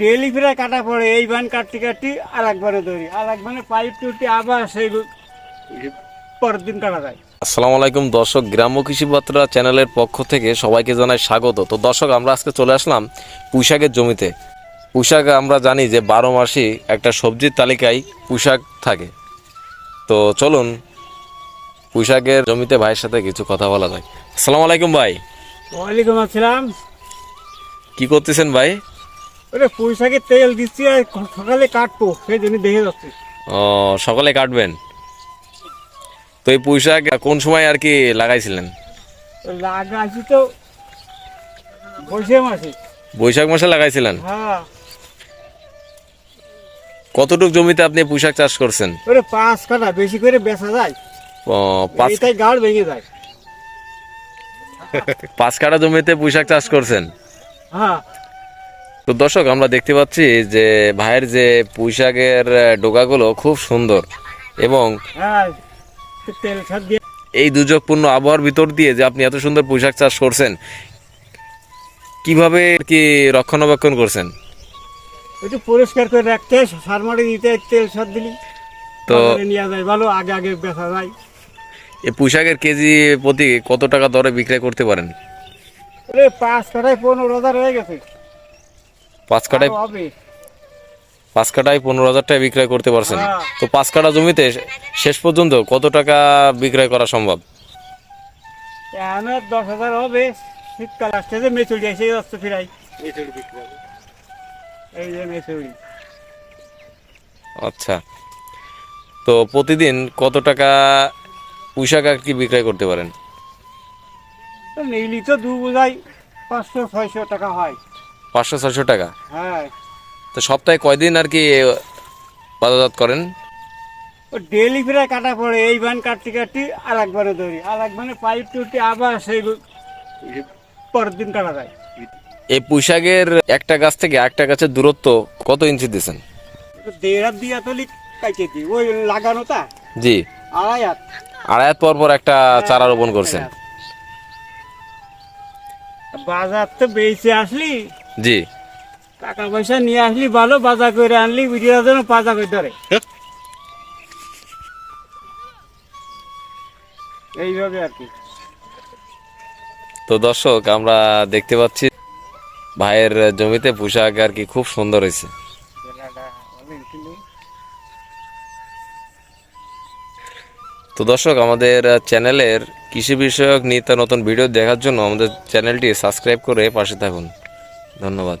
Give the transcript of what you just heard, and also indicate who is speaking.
Speaker 1: Daily ফিরে কাটা পড়ে এই বান কাটতে কাটতে আর একবারে ধরি। আর একবারে পাইপ টুটি আবার সেই পরের দিন কাটা যায়।
Speaker 2: আসসালামু আলাইকুম দর্শক গ্রাম্য কৃষি বার্তা চ্যানেলের পক্ষ থেকে সবাইকে জানাই স্বাগত। তো দর্শক আমরা আজকে চলে আসলাম পুঁইশাকের জমিতে। পুঁইশাক আমরা জানি যে বারো মাসই একটা সবজির তালিকায় পুঁইশাক থাকে। তো চলুন পুঁইশাকের জমিতে ভাইয়ের সাথে কিছু কথা বলা যায় আসসালামু আলাইকুম ভাই।
Speaker 1: ওয়ালাইকুম আসসালাম।
Speaker 2: কি করতেছেন ভাই?
Speaker 1: পয়সাকে তেল দিচ্ছি আর সকালে কাটবো সেই জন্য দেখে যাচ্ছে।
Speaker 2: ও সকালে কাটবেন? তো এই পুঁইশাক কোন সময় আর কি লাগাইছিলেন?
Speaker 1: লাগাইছি তো বসে মাসে।
Speaker 2: বৈশাখ মাসে লাগাইছিলেন?
Speaker 1: হ্যাঁ।
Speaker 2: কতটুক জমিতে আপনি পুঁইশাক চাষ করছেন?
Speaker 1: ওরে পাঁচ কাটা বেশি করে বেচা যায়।
Speaker 2: ও, পাঁচ
Speaker 1: গাড় ভেঙে যায়।
Speaker 2: পাঁচ কাঠা জমিতে পুঁইশাক চাষ করছেন?
Speaker 1: হ্যাঁ।
Speaker 2: তো দর্শক আমরা দেখতে পাচ্ছি যে ভাইয়ের যে পুঁইশাকের ডোকাগুলো খুব সুন্দর এবং
Speaker 1: হ্যাঁ
Speaker 2: এই দুর্যোগপূর্ণ আবহাওয়ার ভিতর দিয়ে যে আপনি এত সুন্দর পুঁইশাক চাষ করছেন কীভাবে কি রক্ষণাবেক্ষণ করছেন?
Speaker 1: একটু পরিষ্কার করে রাখতে সার মাটি দিতে তেল সার দিলি।
Speaker 2: তো
Speaker 1: নিয়ে যায় ভালো আগে আগে বেচা যায়।
Speaker 2: এই পুঁইশাকের কেজি প্রতি কত টাকা দরে বিক্রয় করতে পারেন?
Speaker 1: পাঁচ কাটায় পনেরো হাজার হয়ে গেছে।
Speaker 2: পাঁচ
Speaker 1: হবে।
Speaker 2: পাঁচ কাঠায় পনেরো হাজার টাকা বিক্রয় করতে পারছেন।
Speaker 1: হ্যাঁ।
Speaker 2: তো পাঁচ কাঠা জমিতে শেষ পর্যন্ত কত টাকা বিক্রয় করা সম্ভব?
Speaker 1: দশ হাজার হবে। শীতকাল আসতে যে মেচুরি এসে যাচ্ছে ফিরাই। মেচুরি বিক্রি হবে। এই যে মেচুরি।
Speaker 2: আচ্ছা। তো প্রতিদিন কত টাকা পুঁইশাক আর কি বিক্রয় করতে পারেন?
Speaker 1: তো তো দু বোঝাই পাঁচশো ছয়শো টাকা হয়।
Speaker 2: পাঁচশো ছয়শো টাকা।
Speaker 1: হ্যাঁ।
Speaker 2: তো সপ্তাহে কয়দিন আর কি বাজারজাত করেন?
Speaker 1: ডেলি ফিরে কাটা পড়ে এই বান কাটতে কাটতে আর একবারে ধরি। আর একবারে পাইপ টুটি আবার সেই পরের দিন কাটা যায়।
Speaker 2: এই পুঁইশাকের একটা গাছ থেকে একটা গাছের দূরত্ব কত ইঞ্চি দিয়েছেন?
Speaker 1: দেড় হাত দিয়ে তলি দিই। ওই লাগানোটা
Speaker 2: জি।
Speaker 1: আড়াই হাত।
Speaker 2: আড়াই হাত পর পর একটা চারা রোপণ করছেন।
Speaker 1: বাজার তো বেঁচে আসলি।
Speaker 2: জি।
Speaker 1: টাকা পয়সা নিয়ে আসলি ভালো বাজার করে আনলি বিটিরা যেন বাজার করে ধরে। এইভাবে আর কি।
Speaker 2: তো দর্শক আমরা দেখতে পাচ্ছি ভাইয়ের জমিতে পুঁশাক আর কি খুব সুন্দর হয়েছে। তো দর্শক আমাদের চ্যানেলের কৃষি বিষয়ক নিত্য নতুন ভিডিও দেখার জন্য আমাদের চ্যানেলটি সাবস্ক্রাইব করে পাশে থাকুন। ধন্যবাদ।